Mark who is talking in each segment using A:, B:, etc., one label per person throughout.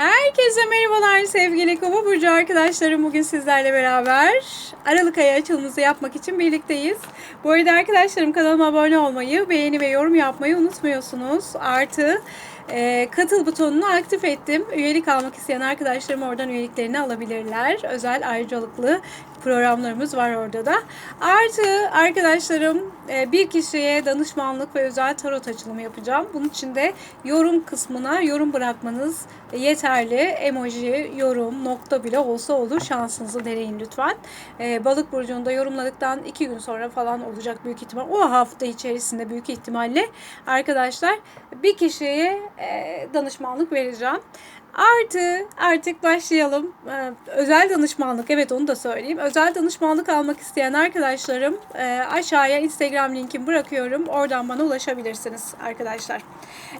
A: Herkese merhabalar sevgili Kova Burcu arkadaşlarım. Bugün sizlerle beraber Aralık ayı açılımımızı yapmak için birlikteyiz. Bu arada arkadaşlarım kanalıma abone olmayı, beğeni ve yorum yapmayı unutmuyorsunuz. Artı e, katıl butonunu aktif ettim. Üyelik almak isteyen arkadaşlarım oradan üyeliklerini alabilirler. Özel ayrıcalıklı programlarımız var orada da. Artı arkadaşlarım e, bir kişiye danışmanlık ve özel tarot açılımı yapacağım. Bunun için de yorum kısmına yorum bırakmanız yeterli. Emoji, yorum, nokta bile olsa olur. Şansınızı deneyin lütfen. E, Balık burcunda yorumladıktan iki gün sonra falan olacak büyük ihtimal. O hafta içerisinde büyük ihtimalle arkadaşlar bir kişiye e, danışmanlık vereceğim. Artı artık başlayalım. Ee, özel danışmanlık evet onu da söyleyeyim. Özel danışmanlık almak isteyen arkadaşlarım e, aşağıya Instagram linkimi bırakıyorum. Oradan bana ulaşabilirsiniz arkadaşlar.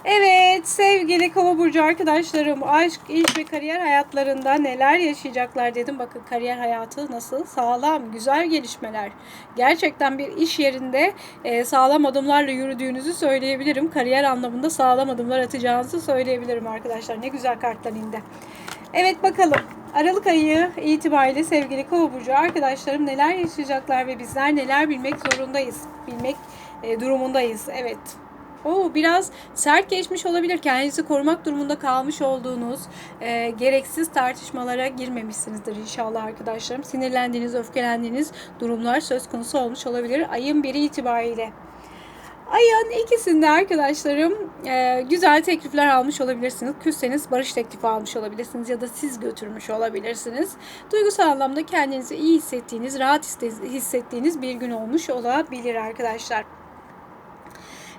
A: Evet sevgili Kova burcu arkadaşlarım aşk, iş ve kariyer hayatlarında neler yaşayacaklar dedim. Bakın kariyer hayatı nasıl? Sağlam, güzel gelişmeler. Gerçekten bir iş yerinde e, sağlam adımlarla yürüdüğünüzü söyleyebilirim. Kariyer anlamında sağlam adımlar atacağınızı söyleyebilirim arkadaşlar. Ne güzel indi. Evet bakalım. Aralık ayı itibariyle sevgili Kova burcu arkadaşlarım neler yaşayacaklar ve bizler neler bilmek zorundayız. Bilmek e, durumundayız. Evet. O biraz sert geçmiş olabilir. Kendinizi korumak durumunda kalmış olduğunuz e, gereksiz tartışmalara girmemişsinizdir inşallah arkadaşlarım. Sinirlendiğiniz, öfkelendiğiniz durumlar söz konusu olmuş olabilir. Ayın biri itibariyle. Ayın ikisinde arkadaşlarım e, güzel teklifler almış olabilirsiniz. Küsseniz barış teklifi almış olabilirsiniz ya da siz götürmüş olabilirsiniz. Duygusal anlamda kendinizi iyi hissettiğiniz, rahat hissettiğiniz bir gün olmuş olabilir arkadaşlar.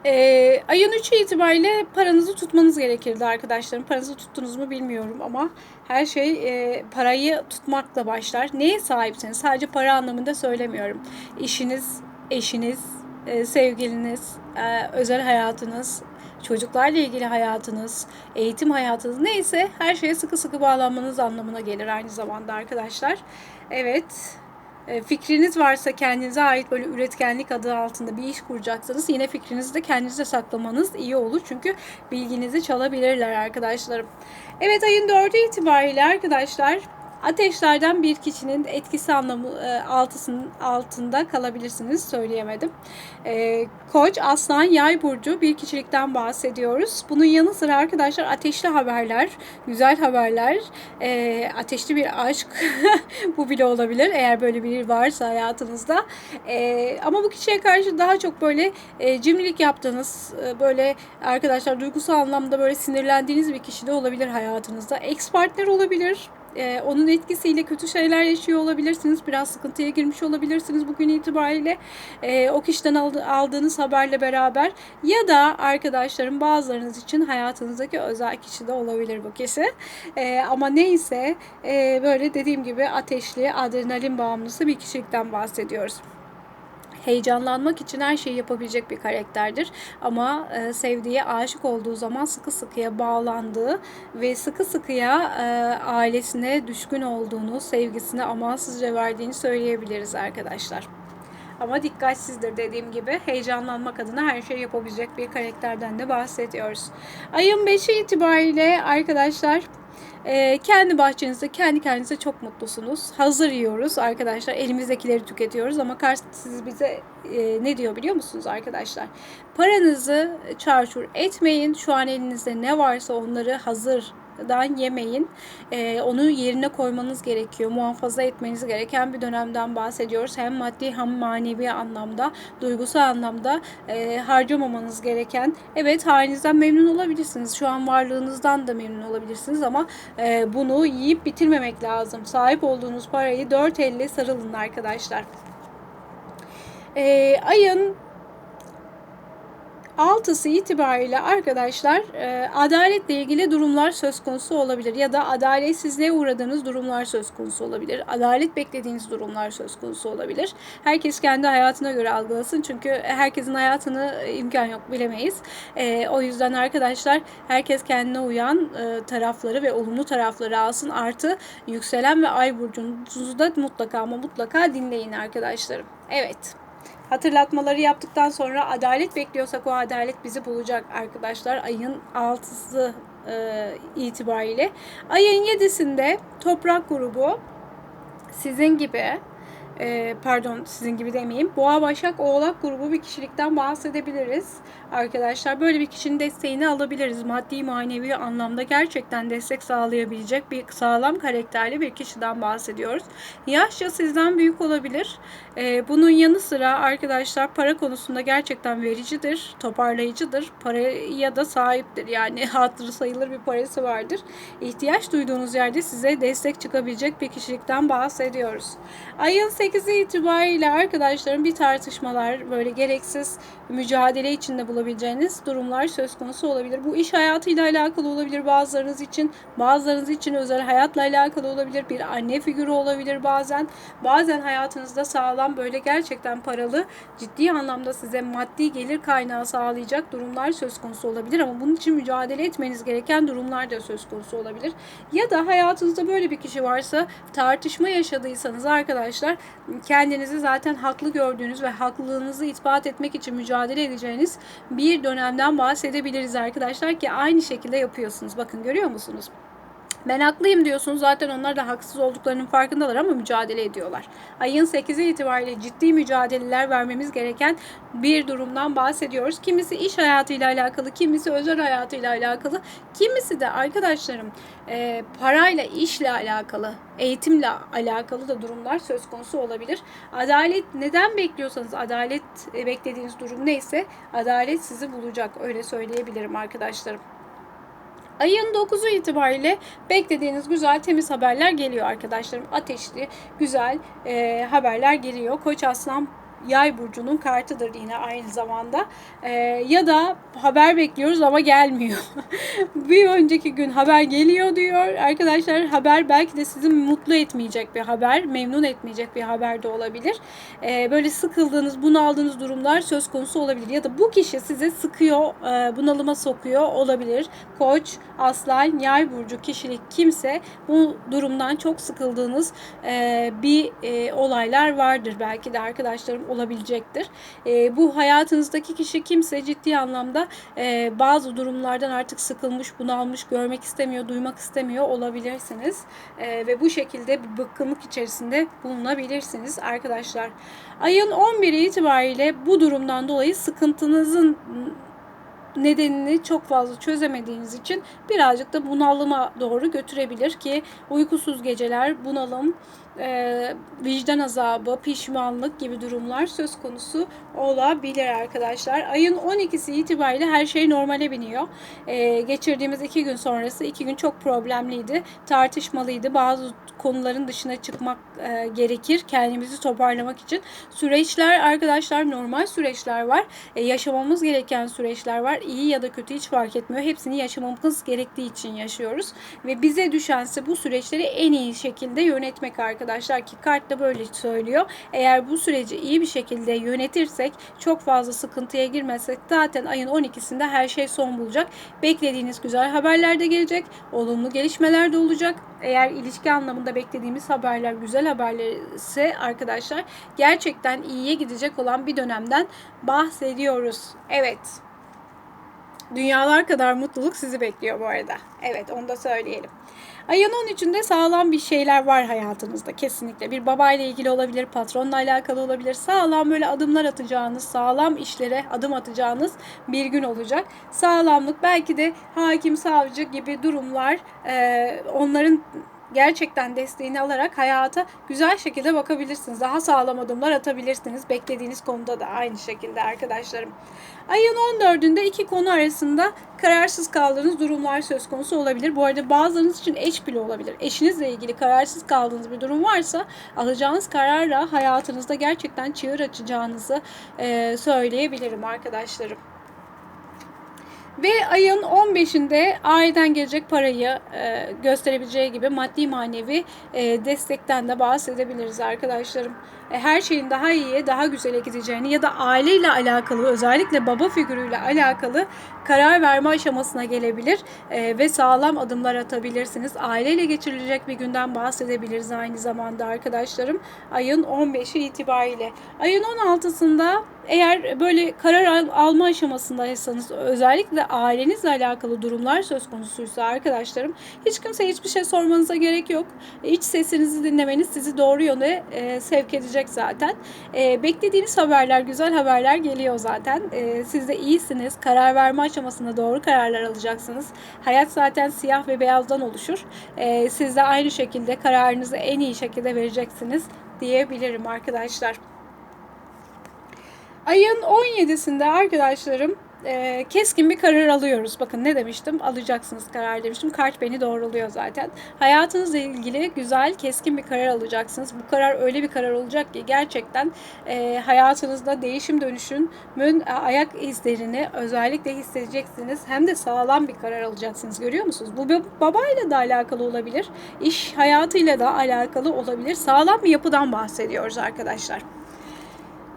A: Ee, ayın 3'ü itibariyle paranızı tutmanız gerekirdi arkadaşlarım. Paranızı tuttunuz mu bilmiyorum ama her şey e, parayı tutmakla başlar. Neye sahipseniz sadece para anlamında söylemiyorum. İşiniz, eşiniz, e, sevgiliniz, e, özel hayatınız, çocuklarla ilgili hayatınız, eğitim hayatınız neyse her şeye sıkı sıkı bağlanmanız anlamına gelir aynı zamanda arkadaşlar. Evet. E, fikriniz varsa kendinize ait böyle üretkenlik adı altında bir iş kuracaksanız yine fikrinizi de kendinize saklamanız iyi olur. Çünkü bilginizi çalabilirler arkadaşlarım. Evet ayın 4'ü itibariyle arkadaşlar Ateşlerden bir kişinin etkisi anlamı e, altısının altında kalabilirsiniz söyleyemedim. E, Koç, Aslan, Yay burcu bir kişilikten bahsediyoruz. Bunun yanı sıra arkadaşlar ateşli haberler, güzel haberler, e, ateşli bir aşk bu bile olabilir eğer böyle biri varsa hayatınızda. Ama bu kişiye karşı daha çok böyle cimrilik yaptığınız, böyle arkadaşlar duygusal anlamda böyle sinirlendiğiniz bir kişi de olabilir hayatınızda. Ex partner olabilir e, onun etkisiyle kötü şeyler yaşıyor olabilirsiniz. Biraz sıkıntıya girmiş olabilirsiniz bugün itibariyle. E, o kişiden aldığınız haberle beraber ya da arkadaşlarım bazılarınız için hayatınızdaki özel kişi de olabilir bu kişi. E, ama neyse e, böyle dediğim gibi ateşli, adrenalin bağımlısı bir kişilikten bahsediyoruz heyecanlanmak için her şeyi yapabilecek bir karakterdir. Ama e, sevdiği, aşık olduğu zaman sıkı sıkıya bağlandığı ve sıkı sıkıya e, ailesine düşkün olduğunu, sevgisini amansızca verdiğini söyleyebiliriz arkadaşlar. Ama dikkatsizdir dediğim gibi. Heyecanlanmak adına her şeyi yapabilecek bir karakterden de bahsediyoruz. Ayın 5'i itibariyle arkadaşlar e, kendi bahçenizde kendi kendinize çok mutlusunuz. Hazır yiyoruz arkadaşlar. Elimizdekileri tüketiyoruz ama karşı siz bize e, ne diyor biliyor musunuz arkadaşlar? Paranızı çarçur etmeyin. Şu an elinizde ne varsa onları hazır dan yemeyin. Ee, onu yerine koymanız gerekiyor. Muhafaza etmeniz gereken bir dönemden bahsediyoruz. Hem maddi hem manevi anlamda, duygusal anlamda e, harcamamanız gereken. Evet halinizden memnun olabilirsiniz. Şu an varlığınızdan da memnun olabilirsiniz ama e, bunu yiyip bitirmemek lazım. Sahip olduğunuz parayı dört elle sarılın arkadaşlar. E, ayın altısı itibariyle arkadaşlar e, adaletle ilgili durumlar söz konusu olabilir ya da adaletsizliğe uğradığınız durumlar söz konusu olabilir. Adalet beklediğiniz durumlar söz konusu olabilir. Herkes kendi hayatına göre algılasın çünkü herkesin hayatını e, imkan yok bilemeyiz. E, o yüzden arkadaşlar herkes kendine uyan tarafları ve olumlu tarafları alsın. Artı yükselen ve ay burcunuzu da mutlaka ama mutlaka dinleyin arkadaşlarım. Evet hatırlatmaları yaptıktan sonra adalet bekliyorsak o adalet bizi bulacak arkadaşlar. Ayın 6'sı e, itibariyle. Ayın 7'sinde toprak grubu sizin gibi e, pardon sizin gibi demeyeyim. Boğa, Başak, Oğlak grubu bir kişilikten bahsedebiliriz. Arkadaşlar böyle bir kişinin desteğini alabiliriz. Maddi manevi anlamda gerçekten destek sağlayabilecek bir sağlam karakterli bir kişiden bahsediyoruz. Yaşça sizden büyük olabilir. E, bunun yanı sıra arkadaşlar para konusunda gerçekten vericidir, toparlayıcıdır. Paraya da sahiptir. Yani hatırı sayılır bir parası vardır. İhtiyaç duyduğunuz yerde size destek çıkabilecek bir kişilikten bahsediyoruz. Ayın 8'i itibariyle arkadaşlarım bir tartışmalar, böyle gereksiz mücadele içinde bulabileceğiniz durumlar söz konusu olabilir. Bu iş hayatıyla alakalı olabilir bazılarınız için, bazılarınız için özel hayatla alakalı olabilir. Bir anne figürü olabilir bazen. Bazen hayatınızda sağlam böyle gerçekten paralı, ciddi anlamda size maddi gelir kaynağı sağlayacak durumlar söz konusu olabilir ama bunun için mücadele etmeniz gereken durumlar da söz konusu olabilir. Ya da hayatınızda böyle bir kişi varsa tartışma yaşadıysanız arkadaşlar kendinizi zaten haklı gördüğünüz ve haklılığınızı ispat etmek için mücadele edeceğiniz bir dönemden bahsedebiliriz arkadaşlar ki aynı şekilde yapıyorsunuz. Bakın görüyor musunuz? Ben haklıyım diyorsunuz. Zaten onlar da haksız olduklarının farkındalar ama mücadele ediyorlar. Ayın 8'i itibariyle ciddi mücadeleler vermemiz gereken bir durumdan bahsediyoruz. Kimisi iş hayatıyla alakalı, kimisi özel hayatıyla alakalı, kimisi de arkadaşlarım e, parayla, işle alakalı, eğitimle alakalı da durumlar söz konusu olabilir. Adalet neden bekliyorsanız, adalet e, beklediğiniz durum neyse adalet sizi bulacak. Öyle söyleyebilirim arkadaşlarım. Ayın 9'u itibariyle beklediğiniz güzel temiz haberler geliyor arkadaşlarım. Ateşli, güzel e, haberler geliyor. Koç Aslan Yay burcunun kartıdır yine aynı zamanda. Ee, ya da haber bekliyoruz ama gelmiyor. bir önceki gün haber geliyor diyor. Arkadaşlar haber belki de sizi mutlu etmeyecek bir haber, memnun etmeyecek bir haber de olabilir. Ee, böyle sıkıldığınız, bunaldığınız durumlar söz konusu olabilir. Ya da bu kişi size sıkıyor, e, bunalıma sokuyor olabilir. Koç, aslan, yay burcu kişilik kimse bu durumdan çok sıkıldığınız e, bir e, olaylar vardır belki de arkadaşlarım olabilecektir. E, bu hayatınızdaki kişi kimse ciddi anlamda e, bazı durumlardan artık sıkılmış, bunalmış, görmek istemiyor, duymak istemiyor olabilirsiniz. E, ve bu şekilde bir bıkkınlık içerisinde bulunabilirsiniz arkadaşlar. Ayın 11'i itibariyle bu durumdan dolayı sıkıntınızın nedenini çok fazla çözemediğiniz için birazcık da bunalıma doğru götürebilir ki uykusuz geceler, bunalım, e, vicdan azabı, pişmanlık gibi durumlar söz konusu olabilir arkadaşlar. Ayın 12'si itibariyle her şey normale biniyor. E, geçirdiğimiz iki gün sonrası iki gün çok problemliydi, tartışmalıydı. Bazı konuların dışına çıkmak e, gerekir kendimizi toparlamak için. Süreçler arkadaşlar normal süreçler var. E, yaşamamız gereken süreçler var. İyi ya da kötü hiç fark etmiyor. Hepsini yaşamamız gerektiği için yaşıyoruz. Ve bize düşense bu süreçleri en iyi şekilde yönetmek arkadaşlar ki kart da böyle söylüyor. Eğer bu süreci iyi bir şekilde yönetirsek çok fazla sıkıntıya girmezsek zaten ayın 12'sinde her şey son bulacak. Beklediğiniz güzel haberler de gelecek. Olumlu gelişmeler de olacak. Eğer ilişki anlamında beklediğimiz haberler güzel haberler ise arkadaşlar gerçekten iyiye gidecek olan bir dönemden bahsediyoruz. Evet. Dünyalar kadar mutluluk sizi bekliyor bu arada. Evet onu da söyleyelim. Ayın 13'ünde sağlam bir şeyler var hayatınızda kesinlikle. Bir babayla ilgili olabilir, patronla alakalı olabilir. Sağlam böyle adımlar atacağınız, sağlam işlere adım atacağınız bir gün olacak. Sağlamlık belki de hakim, savcı gibi durumlar onların gerçekten desteğini alarak hayata güzel şekilde bakabilirsiniz. Daha sağlam adımlar atabilirsiniz. Beklediğiniz konuda da aynı şekilde arkadaşlarım. Ayın 14'ünde iki konu arasında kararsız kaldığınız durumlar söz konusu olabilir. Bu arada bazılarınız için eş bile olabilir. Eşinizle ilgili kararsız kaldığınız bir durum varsa alacağınız kararla hayatınızda gerçekten çığır açacağınızı söyleyebilirim arkadaşlarım. Ve ayın 15'inde aileden gelecek parayı e, gösterebileceği gibi maddi manevi e, destekten de bahsedebiliriz arkadaşlarım. E, her şeyin daha iyiye, daha güzele gideceğini ya da aileyle alakalı özellikle baba figürüyle alakalı karar verme aşamasına gelebilir e, ve sağlam adımlar atabilirsiniz. Aileyle geçirilecek bir günden bahsedebiliriz aynı zamanda arkadaşlarım. Ayın 15'i itibariyle. Ayın 16'sında eğer böyle karar al- alma aşamasındaysanız özellikle ailenizle alakalı durumlar söz konusuysa arkadaşlarım hiç kimseye hiçbir şey sormanıza gerek yok. İç sesinizi dinlemeniz sizi doğru yöne e, sevk edecek zaten. E, beklediğiniz haberler, güzel haberler geliyor zaten. E, siz de iyisiniz. Karar verme aşamasında doğru kararlar alacaksınız. Hayat zaten siyah ve beyazdan oluşur. E, siz de aynı şekilde kararınızı en iyi şekilde vereceksiniz diyebilirim arkadaşlar. Ayın 17'sinde arkadaşlarım e, keskin bir karar alıyoruz. Bakın ne demiştim? Alacaksınız karar demiştim. Kart beni doğruluyor zaten. Hayatınızla ilgili güzel, keskin bir karar alacaksınız. Bu karar öyle bir karar olacak ki gerçekten e, hayatınızda değişim dönüşümün ayak izlerini özellikle hissedeceksiniz. Hem de sağlam bir karar alacaksınız. Görüyor musunuz? Bu babayla da alakalı olabilir. İş hayatıyla da alakalı olabilir. Sağlam bir yapıdan bahsediyoruz arkadaşlar.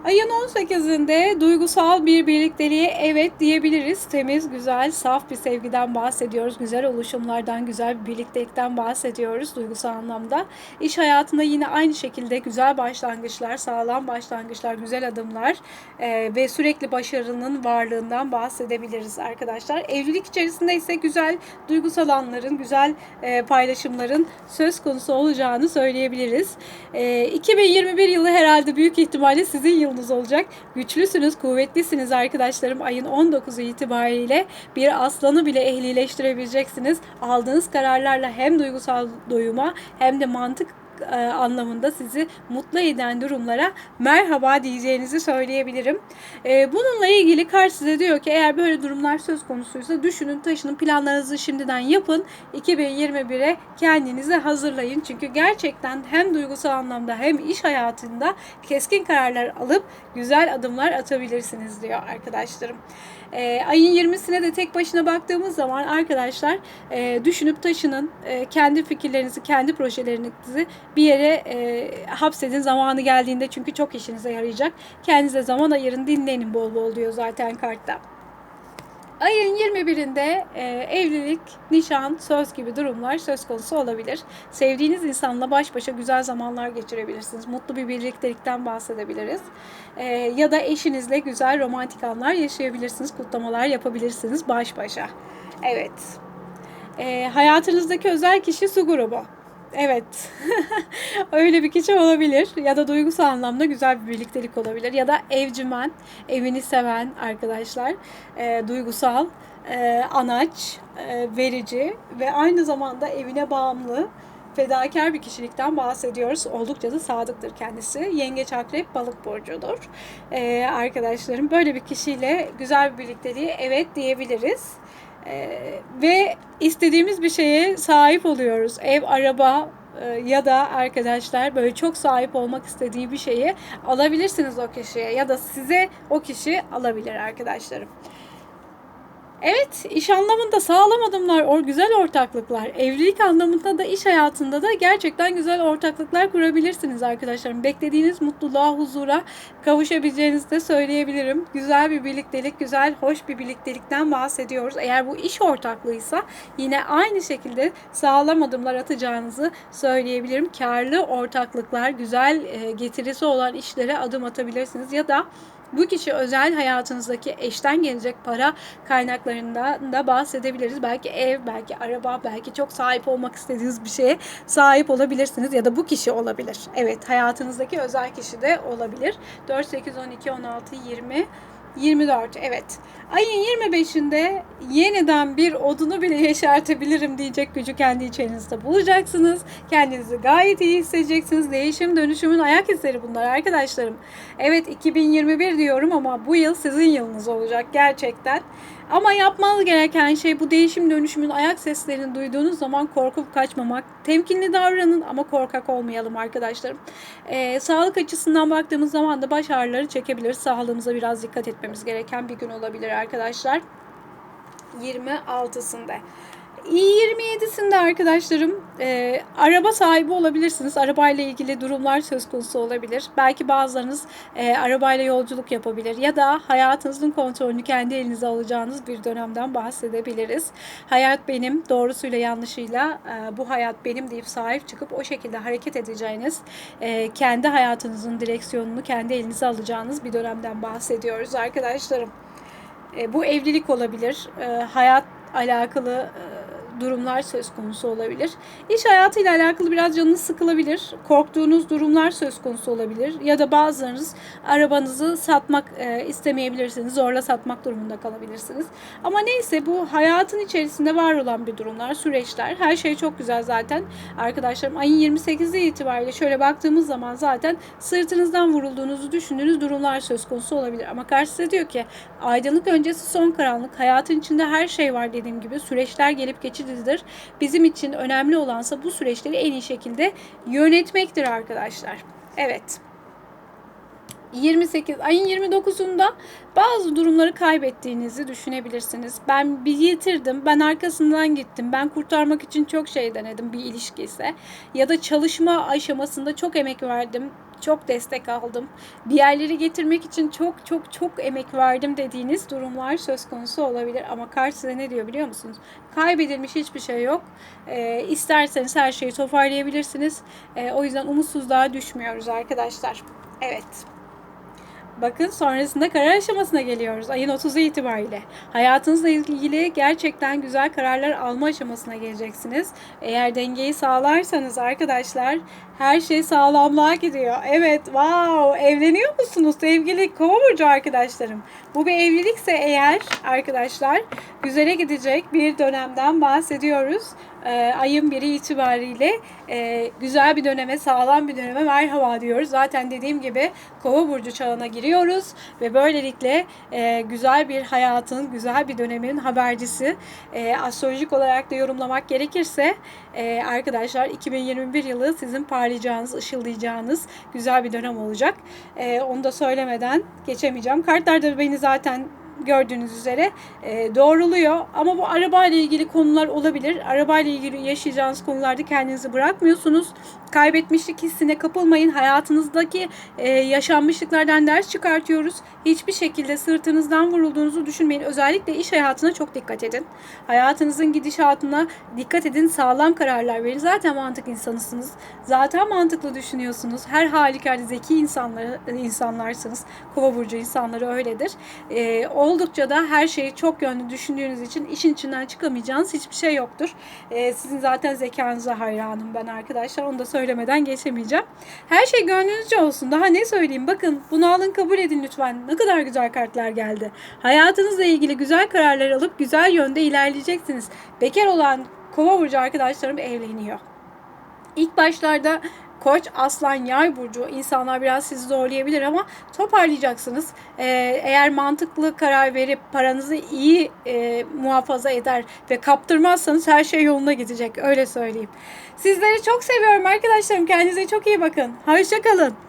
A: Ayın 18'inde duygusal bir birlikteliğe evet diyebiliriz. Temiz, güzel, saf bir sevgiden bahsediyoruz. Güzel oluşumlardan, güzel bir birliktelikten bahsediyoruz duygusal anlamda. İş hayatında yine aynı şekilde güzel başlangıçlar, sağlam başlangıçlar, güzel adımlar e, ve sürekli başarının varlığından bahsedebiliriz arkadaşlar. Evlilik içerisinde ise güzel duygusal anların, güzel e, paylaşımların söz konusu olacağını söyleyebiliriz. E, 2021 yılı herhalde büyük ihtimalle sizin yılınız olacak. Güçlüsünüz, kuvvetlisiniz arkadaşlarım. Ayın 19'u itibariyle bir aslanı bile ehlileştirebileceksiniz. Aldığınız kararlarla hem duygusal doyuma hem de mantık e, anlamında sizi mutlu eden durumlara merhaba diyeceğinizi söyleyebilirim. E, bununla ilgili kart size diyor ki eğer böyle durumlar söz konusuysa düşünün, taşının planlarınızı şimdiden yapın. 2021'e kendinizi hazırlayın. Çünkü gerçekten hem duygusal anlamda hem iş hayatında keskin kararlar alıp güzel adımlar atabilirsiniz diyor arkadaşlarım. E, ayın 20'sine de tek başına baktığımız zaman arkadaşlar e, düşünüp taşının e, kendi fikirlerinizi, kendi projelerinizi bir yere e, hapsedin zamanı geldiğinde çünkü çok işinize yarayacak. Kendinize zaman ayırın, dinlenin bol bol diyor zaten kartta. Ayın 21'inde e, evlilik, nişan, söz gibi durumlar söz konusu olabilir. Sevdiğiniz insanla baş başa güzel zamanlar geçirebilirsiniz. Mutlu bir birliktelikten bahsedebiliriz. E, ya da eşinizle güzel romantik anlar yaşayabilirsiniz. Kutlamalar yapabilirsiniz baş başa. Evet. E, hayatınızdaki özel kişi su grubu. Evet. Öyle bir kişi olabilir. Ya da duygusal anlamda güzel bir birliktelik olabilir. Ya da evcimen, evini seven arkadaşlar. E, duygusal, e, anaç, e, verici ve aynı zamanda evine bağımlı fedakar bir kişilikten bahsediyoruz. Oldukça da sadıktır kendisi. Yengeç akrep balık burcudur. Ee, arkadaşlarım böyle bir kişiyle güzel bir birlikteliğe evet diyebiliriz. Ee, ve istediğimiz bir şeye sahip oluyoruz. Ev, araba e, ya da arkadaşlar böyle çok sahip olmak istediği bir şeye alabilirsiniz o kişiye ya da size o kişi alabilir arkadaşlarım. Evet, iş anlamında sağlam adımlar, or güzel ortaklıklar. Evlilik anlamında da iş hayatında da gerçekten güzel ortaklıklar kurabilirsiniz arkadaşlarım. Beklediğiniz mutluluğa, huzura kavuşabileceğinizi de söyleyebilirim. Güzel bir birliktelik, güzel, hoş bir birliktelikten bahsediyoruz. Eğer bu iş ortaklığıysa yine aynı şekilde sağlam adımlar atacağınızı söyleyebilirim. Karlı ortaklıklar, güzel e, getirisi olan işlere adım atabilirsiniz ya da bu kişi özel hayatınızdaki eşten gelecek para kaynaklarından da bahsedebiliriz. Belki ev, belki araba, belki çok sahip olmak istediğiniz bir şeye sahip olabilirsiniz ya da bu kişi olabilir. Evet, hayatınızdaki özel kişi de olabilir. 4, 8, 12, 16, 20, 24 evet. Ayın 25'inde yeniden bir odunu bile yeşertebilirim diyecek gücü kendi içinizde bulacaksınız. Kendinizi gayet iyi hissedeceksiniz. Değişim dönüşümün ayak izleri bunlar arkadaşlarım. Evet 2021 diyorum ama bu yıl sizin yılınız olacak gerçekten. Ama yapmanız gereken şey bu değişim dönüşümün ayak seslerini duyduğunuz zaman korkup kaçmamak. Temkinli davranın ama korkak olmayalım arkadaşlarım. Ee, sağlık açısından baktığımız zaman da baş ağrıları çekebiliriz. Sağlığımıza biraz dikkat etmemiz gereken bir gün olabilir arkadaşlar. 26'sında. 27'sinde arkadaşlarım e, araba sahibi olabilirsiniz. Arabayla ilgili durumlar söz konusu olabilir. Belki bazılarınız e, arabayla yolculuk yapabilir ya da hayatınızın kontrolünü kendi elinize alacağınız bir dönemden bahsedebiliriz. Hayat benim, doğrusuyla yanlışıyla e, bu hayat benim deyip sahip çıkıp o şekilde hareket edeceğiniz, e, kendi hayatınızın direksiyonunu kendi elinize alacağınız bir dönemden bahsediyoruz arkadaşlarım. E, bu evlilik olabilir, e, hayat alakalı e, durumlar söz konusu olabilir. İş hayatıyla alakalı biraz canınız sıkılabilir. Korktuğunuz durumlar söz konusu olabilir. Ya da bazılarınız arabanızı satmak e, istemeyebilirsiniz. Zorla satmak durumunda kalabilirsiniz. Ama neyse bu hayatın içerisinde var olan bir durumlar, süreçler. Her şey çok güzel zaten. Arkadaşlarım ayın 28'i itibariyle şöyle baktığımız zaman zaten sırtınızdan vurulduğunuzu düşündüğünüz durumlar söz konusu olabilir. Ama karşısında diyor ki aydınlık öncesi son karanlık. Hayatın içinde her şey var dediğim gibi. Süreçler gelip geçicidir. Bizim için önemli olansa bu süreçleri en iyi şekilde yönetmektir arkadaşlar. Evet. 28 ayın 29'unda bazı durumları kaybettiğinizi düşünebilirsiniz. Ben bir yitirdim, ben arkasından gittim, ben kurtarmak için çok şey denedim bir ilişki ise ya da çalışma aşamasında çok emek verdim, çok destek aldım. Bir yerleri getirmek için çok çok çok emek verdim dediğiniz durumlar söz konusu olabilir. Ama karşısında ne diyor biliyor musunuz? Kaybedilmiş hiçbir şey yok. Ee, isterseniz her şeyi toparlayabilirsiniz. Ee, o yüzden umutsuzluğa düşmüyoruz arkadaşlar. Evet. Bakın sonrasında karar aşamasına geliyoruz. Ayın 30'u itibariyle. Hayatınızla ilgili gerçekten güzel kararlar alma aşamasına geleceksiniz. Eğer dengeyi sağlarsanız arkadaşlar her şey sağlamlığa gidiyor. Evet, wow! Evleniyor musunuz sevgili Kova burcu arkadaşlarım? Bu bir evlilikse eğer arkadaşlar güzele gidecek bir dönemden bahsediyoruz. Ee, ayın biri itibariyle e, güzel bir döneme, sağlam bir döneme merhaba diyoruz. Zaten dediğim gibi Kova burcu çağına giriyoruz ve böylelikle e, güzel bir hayatın, güzel bir dönemin habercisi. E, astrolojik olarak da yorumlamak gerekirse e, arkadaşlar 2021 yılı sizin parlayacağınız, ışıldayacağınız güzel bir dönem olacak. Onu da söylemeden geçemeyeceğim. Kartlarda beni zaten gördüğünüz üzere e, doğruluyor. Ama bu araba ile ilgili konular olabilir. Araba ile ilgili yaşayacağınız konularda kendinizi bırakmıyorsunuz. Kaybetmişlik hissine kapılmayın. Hayatınızdaki e, yaşanmışlıklardan ders çıkartıyoruz. Hiçbir şekilde sırtınızdan vurulduğunuzu düşünmeyin. Özellikle iş hayatına çok dikkat edin. Hayatınızın gidişatına dikkat edin. Sağlam kararlar verin. Zaten mantık insanısınız. Zaten mantıklı düşünüyorsunuz. Her halükarda zeki insanlar, insanlarsınız. Kova burcu insanları öyledir. E, oldukça da her şeyi çok yönlü düşündüğünüz için işin içinden çıkamayacağınız hiçbir şey yoktur. E, sizin zaten zekanıza hayranım ben arkadaşlar. Onu da söylemeden geçemeyeceğim. Her şey gönlünüzce olsun. Daha ne söyleyeyim? Bakın bunu alın kabul edin lütfen. Ne kadar güzel kartlar geldi. Hayatınızla ilgili güzel kararlar alıp güzel yönde ilerleyeceksiniz. Bekar olan kova burcu arkadaşlarım evleniyor. İlk başlarda Koç, Aslan, Yay burcu insanlar biraz sizi zorlayabilir ama toparlayacaksınız. Ee, eğer mantıklı karar verip paranızı iyi e, muhafaza eder ve kaptırmazsanız her şey yoluna gidecek. Öyle söyleyeyim. Sizleri çok seviyorum arkadaşlarım. Kendinize çok iyi bakın. Hoşçakalın.